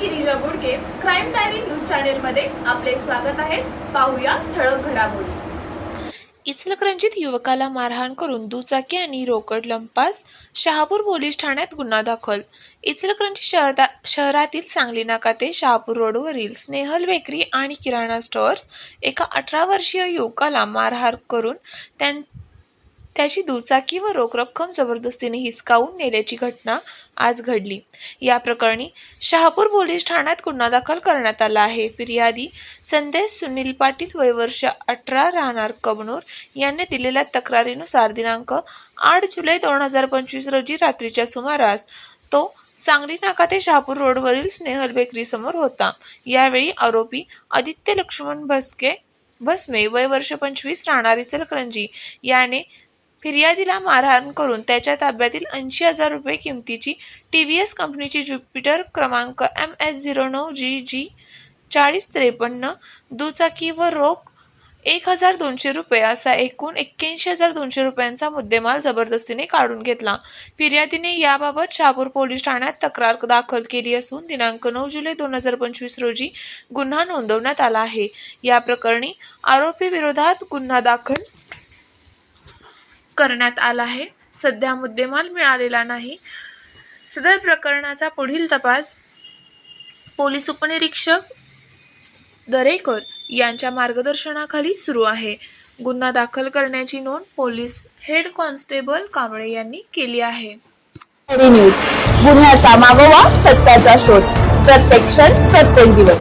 Girija crime diary news channel मध्ये आपले स्वागत आहे. पाहूया ठळक घडामोडी. इचलकरंजीत युवकाला मारहाण करून दुचाकी आणि रोकड लंपास शहापूर पोलीस ठाण्यात गुन्हा दाखल. इचलकरंजी शहरा शहरातील सांगली नाका ते शहापूर रोडवरील स्नेहल बेकरी आणि किराणा स्टोअर्स एका अठरा वर्षीय युवकाला मारहाण करून त्यां त्याची दुचाकी व रोख रक्कम जबरदस्तीने हिसकावून नेल्याची घटना आज घडली. या प्रकरणी शहापूर पोलीस ठाण्यात गुन्हा दाखल करण्यात आला आहे. फिर्यादी संदेश सुनील पाटील वय वर्ष अठरा राहणार कबनूर यांनी दिलेल्या तक्रारीनुसार दिनांक आठ जुलै दोन हजार पंचवीस रोजी रात्रीच्या सुमारास तो सांगली नाका ते शहापूर रोडवरील स्नेहल बेकरी समोर होता. यावेळी आरोपी आदित्य लक्ष्मण भस्के भस्मे वय वर्ष पंचवीस राहणारी चलकरंजी याने फिर्यादीला मारहाण करून त्याच्या ताब्यातील ऐंशी हजार रुपये किमतीची टी व्ही एस कंपनीची ज्युपिटर क्रमांक एम एस झिरो नऊ जी जी चाळीस त्रेपन्न दुचाकी व रोख एक हजार दोनशे रुपये असा एकूण एक्क्याऐंशी हजार दोनशे रुपयांचा मुद्देमाल जबरदस्तीने काढून घेतला. फिर्यादीने याबाबत शहापूर पोलीस ठाण्यात तक्रार दाखल केली असून दिनांक नऊ जुलै दोन हजार पंचवीस रोजी गुन्हा नोंदवण्यात आला आहे. या प्रकरणी आरोपी विरोधात गुन्हा दाखल करण्यात आला आहे. सध्या मुद्देमाल मिळालेला नाही. सदर प्रकरणाचा पुढील तपास पोलीस उपनिरीक्षक दरेकर यांच्या मार्गदर्शनाखाली सुरू आहे. गुन्हा दाखल करण्याची नोंद पोलीस हेड कॉन्स्टेबल कांबळे यांनी केली आहे. न्यूज गुन्ह्याचा मागोवा सत्याचा शोध. प्रत्येक क्षण प्रत्येक दिवस.